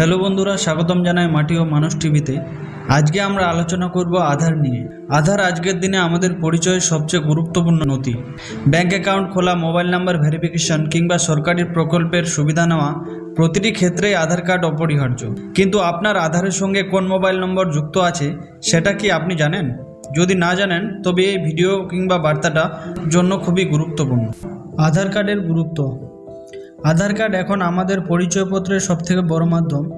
Hello বন্ধুরা, স্বাগতম জানাই মাটি ও মানুষ টিভিতে। আজকে আমরা আলোচনা করব আধার নিয়ে। আধার আজকের দিনে আমাদের পরিচয়ের সবচেয়ে গুরুত্বপূর্ণ নথি। ব্যাংক অ্যাকাউন্ট খোলা, মোবাইল নাম্বার ভেরিফিকেশন কিংবা সরকারি প্রকল্পের সুবিধা নেওয়া, প্রতিটি ক্ষেত্রেই আধার কার্ড অপরিহার্য। কিন্তু আপনার আধারের সঙ্গে কোন মোবাইল নম্বর যুক্ত আছে, সেটা কি আপনি জানেন? যদি না জানেন, তবে এই ভিডিও কিংবা বার্তাটা জন্য খুবই গুরুত্বপূর্ণ। আধার কার্ডের গুরুত্ব। আধার কার্ড এখন আমাদের পরিচয়পত্রের সবথেকে বড় মাধ্যম।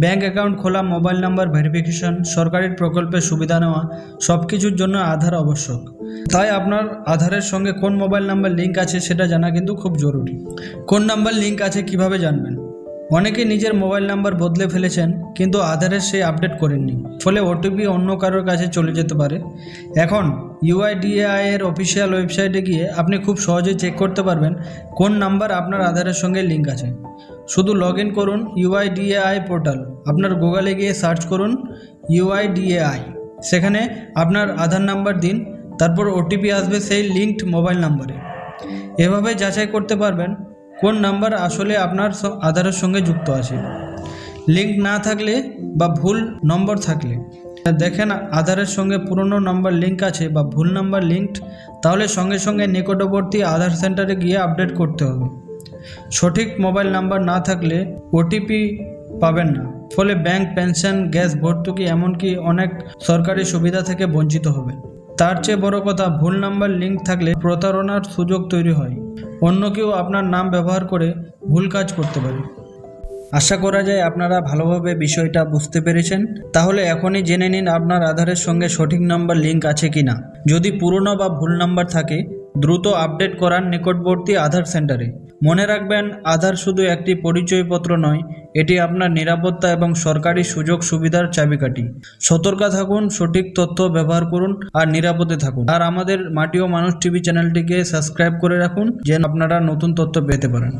ব্যাংক অ্যাকাউন্ট খোলা, মোবাইল নাম্বার ভেরিফিকেশন, সরকারি প্রকল্পের সুবিধা নেওয়া সব কিছুর জন্য আধার আবশ্যক। তাই আপনার আধারের সঙ্গে কোন মোবাইল নাম্বার লিঙ্ক আছে সেটা জানা কিন্তু খুব জরুরি। কোন নাম্বার লিঙ্ক আছে কীভাবে জানবেন? অনেকে নিজের মোবাইল নাম্বার বদলে ফেলেছেন, কিন্তু আধারের সেই আপডেট করেননি। ফলে ওটিপি অন্য কারোর কাছে চলে যেতে পারে। এখন ইউআইডিএআই এর অফিসিয়াল ওয়েবসাইটে গিয়ে আপনি খুব সহজেই চেক করতে পারবেন কোন নাম্বার আপনার আধারের সঙ্গে লিঙ্ক আছে। শুধু লগ ইন করুন ইউআইডিএআই পোর্টাল। আপনার গুগলে গিয়ে সার্চ করুন ইউআইডিএআই। সেখানে আপনার আধার নাম্বার দিন, তারপর ওটিপি আসবে সেই লিঙ্কড মোবাইল নাম্বারে। এভাবে যাচাই করতে পারবেন কোন নাম্বার আসলে আপনার আধারের সঙ্গে যুক্ত আছে? লিঙ্ক না থাকলে বা ভুল নম্বর থাকলে। দেখেন, আধারের সঙ্গে পুরনো নাম্বার লিঙ্ক আছে বা ভুল নাম্বার লিঙ্কড তাহলে সঙ্গে সঙ্গে নিকটবর্তী আধার সেন্টারে গিয়ে আপডেট করতে হবে। সঠিক মোবাইল নাম্বার না থাকলে ওটিপি পাবেন না। ফলে ব্যাংক, পেনশন, গ্যাস ভর্তুকি, এমনকি অনেক সরকারি সুবিধা থেকে বঞ্চিত হবে তার চেয়ে বড় কথা, ভুল নাম্বার লিঙ্ক থাকলে প্রতারণার সুযোগ তৈরি হয়। অন্য কেউ আপনার নাম ব্যবহার করে ভুল কাজ করতে পারে। আশা করা যায় আপনারা ভালোভাবে বিষয়টা বুঝতে পেরেছেন। তাহলে এখনই জেনে নিন আপনার আধারের সঙ্গে সঠিক নাম্বার লিঙ্ক আছে কিনা। যদি পুরনো বা ভুল নাম্বার থাকে, দ্রুত আপডেট করান নিকটবর্তী আধার সেন্টারে। মনে রাখবেন, আধার শুধু একটি পরিচয়পত্র নয়, এটি আপনার নিরাপত্তা এবং সরকারি সুযোগ সুবিধার চাবিকাঠি। সতর্ক থাকুন, সঠিক তথ্য ব্যবহার করুন আর নিরাপদে থাকুন। আর আমাদের মাটি ও মানুষ টিভি চ্যানেলটিকে সাবস্ক্রাইব করে রাখুন, যেন আপনারা নতুন তথ্য পেতে পারেন।